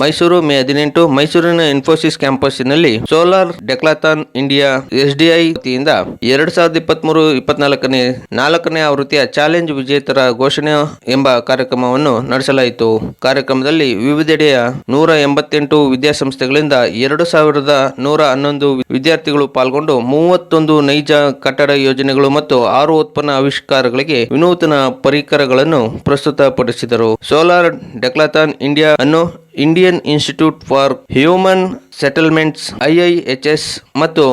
ಮೈಸೂರು ಮೇ ಹದಿನೆಂಟು ಮೈಸೂರಿನ ಇನ್ಫೋಸಿಸ್ ಕ್ಯಾಂಪಸ್ನಲ್ಲಿ solar decathlon India S DI ವತಿಯಿಂದ ಎರಡ್ ಸಾವಿರದ ಇಪ್ಪತ್ಮೂರು ಇಪ್ಪತ್ನಾಲ್ಕನೇ ನಾಲ್ಕನೇ ಆವೃತ್ತಿಯ ಚಾಲೆಂಜ್ ವಿಜೇತರ ಘೋಷಣೆ ಎಂಬ ಕಾರ್ಯಕ್ರಮವನ್ನು ನಡೆಸಲಾಯಿತು. ಕಾರ್ಯಕ್ರಮದಲ್ಲಿ ವಿವಿಧೆಡೆಯ ನೂರ ಎಂಬತ್ತೆಂಟು ವಿದ್ಯಾಸಂಸ್ಥೆಗಳಿಂದ ಎರಡು ಸಾವಿರದ ನೂರ ಹನ್ನೊಂದು ವಿದ್ಯಾರ್ಥಿಗಳು ಪಾಲ್ಗೊಂಡು ಮೂವತ್ತೊಂದು ನೈಜ ಕಟ್ಟಡ ಯೋಜನೆಗಳು ಮತ್ತು ಆರು ಉತ್ಪನ್ನ ಆವಿಷ್ಕಾರಗಳಿಗೆ ವಿನೂತನ ಪರಿಕರಗಳನ್ನು ಪ್ರಸ್ತುತಪಡಿಸಿದರು. ಸೋಲಾರ್ ಡೆಕ್ಲಾಥಾನ್ ಇಂಡಿಯಾ ಅನ್ನು Indian Institute for Human settlements IIHS ಮತ್ತು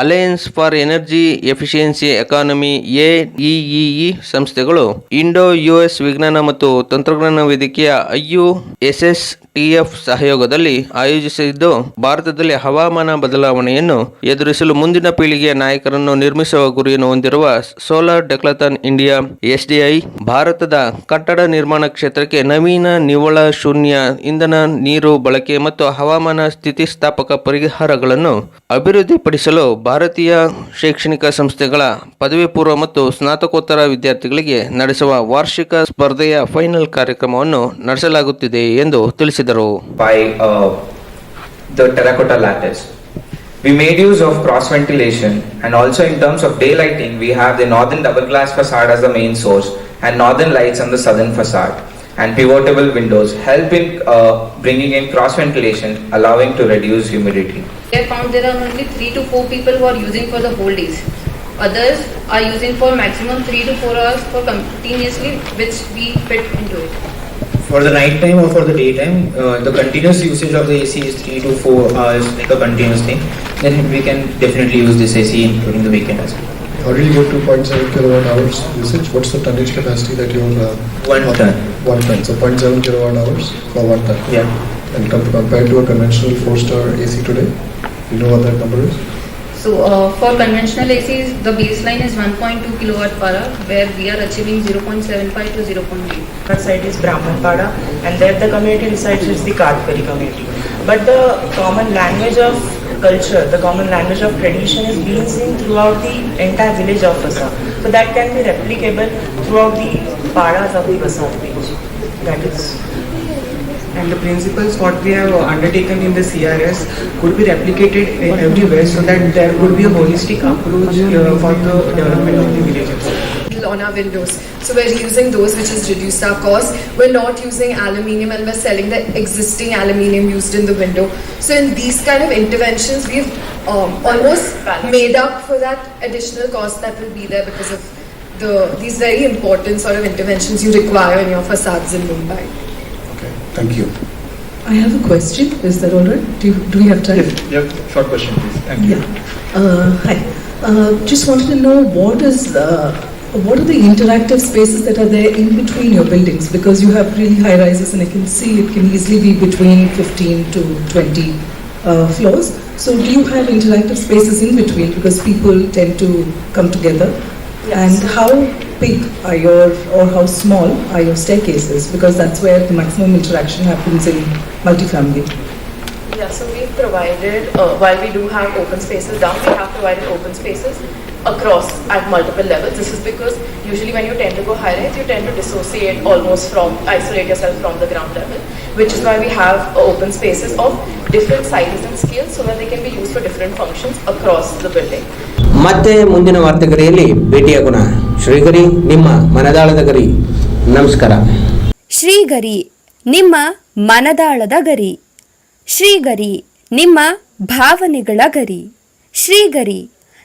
alliance for energy efficiency economy AEEE ಸಂಸ್ಥೆಗಳು ಇಂಡೋ ಯುಎಸ್ ವಿಜ್ಞಾನ ಮತ್ತು ತಂತ್ರಜ್ಞಾನ ವೇದಿಕೆಯ ಐಯು ಎಸ್ಎಸ್ ಟಿಎಫ್ ಸಹಯೋಗದಲ್ಲಿ ಆಯೋಜಿಸಿದ್ದು, ಭಾರತದಲ್ಲಿ ಹವಾಮಾನ ಬದಲಾವಣೆಯನ್ನು ಎದುರಿಸಲು ಮುಂದಿನ ಪೀಳಿಗೆಯ ನಾಯಕರನ್ನು ನಿರ್ಮಿಸುವ ಗುರಿಯನ್ನು ಹೊಂದಿರುವ ಸೋಲಾರ್ ಡೆಕ್ಲಥಾನ್ ಇಂಡಿಯಾ ಎಸ್ಡಿಐ ಭಾರತದ ಕಟ್ಟಡ ನಿರ್ಮಾಣ ಕ್ಷೇತ್ರಕ್ಕೆ ನವೀನ ನಿವ್ವಳ ಶೂನ್ಯ ಇಂಧನ ನೀರು ಬಳಕೆ ಮತ್ತು ಹವಾಮಾನ ಸ್ಥಿತಿಸ್ಥಾಪಕ ಪರಿಹಾರಗಳನ್ನು ಅಭಿವೃದ್ಧಿಪಡಿಸಲು ಭಾರತೀಯ ಶೈಕ್ಷಣಿಕ ಸಂಸ್ಥೆಗಳ ಪದವಿ ಪೂರ್ವ ಮತ್ತು ಸ್ನಾತಕೋತ್ತರ ವಿದ್ಯಾರ್ಥಿಗಳಿಗೆ ನಡೆಸುವ ವಾರ್ಷಿಕ ಸ್ಪರ್ಧೆಯ ಫೈನಲ್ ಕಾರ್ಯಕ್ರಮವನ್ನು ನಡೆಸಲಾಗುತ್ತಿದೆ ಎಂದು ತಿಳಿಸಿದರು uh. We made use of cross ventilation and also in terms of daylighting, we have the northern double glass facade as the main source and northern lights on the southern facade and pivotable windows help in uh, bringing in cross ventilation, allowing to reduce humidity. I found there are only three to four people who are using for the whole days. Others are using for maximum three to four hours for continuously, which we fit into it. For the night time or for the daytime, uh, the continuous usage of the AC is three to four hours, like a continuous thing. Then we can definitely use this AC during the weekend as well. How did you get 2.7 kilowatt hours usage? What's the tonnage capacity that you're? Uh, One on- ton. One ton, so 0.7 kilowatt hours for one ton. Yeah. And com- compared to a conventional four-star AC today, you know what that number is? So uh, for conventional ACs, the baseline is 1.2 kilowatt per hour, where we are achieving 0.75 to 0.8. That side is Brahmanpada and there the community resides is the Kadpari community. But the common language of culture, the common language of tradition is being seen throughout the entire village of Basar. So that can be replicable throughout the paras of the Basar village. That is. And the principles what we have undertaken in the CRS could be replicated everywhere so that there would be a holistic approach uh, for the development of the villages. On our windows. So we're using those which has reduced our cost. We're not using aluminium and we're selling the existing aluminium used in the window. So in these kind of interventions, we've um, almost made up for that additional cost that will be there because of the these very important sort of interventions you require in your facades in Mumbai. Okay, thank you. I have a question. Is that all right? Do, you, do we have time? Yeah, short question, please. Thank you. Yeah. Uh, hi. Uh, just wanted to know what is uh, what are the interactive spaces that are there in between your buildings? Because you have really high rises, and I can see it can easily be between 15 to 20 uh, floors. So, do you have interactive spaces in between? Because people tend to come together. And how big are your or how small are your staircases? Because that's where the maximum interaction happens in multifamily. Yeah, so we've provided, uh, while we do have open spaces down, we have provided open spaces across at multiple levels. This is because usually when you tend to go high rise, you tend to dissociate almost from, isolate yourself from the ground level, which is why we have uh, open spaces of different sizes and scales so that they can be used for different functions across the building. ಮತ್ತೆ ಮುಂದಿನ ವಾರ್ತೆಗರಿಯಲ್ಲಿ ಭೇಟಿಯಾಗೋಣ ಶ್ರೀಗರಿ ನಿಮ್ಮ ಮನದಾಳದ ಗರಿ ನಮಸ್ಕಾರ ಶ್ರೀಗರಿ ನಿಮ್ಮ ಮನದಾಳದ ಗರಿ ಶ್ರೀಗರಿ ನಿಮ್ಮ ಭಾವನೆಗಳ ಗರಿ ಶ್ರೀಗರಿ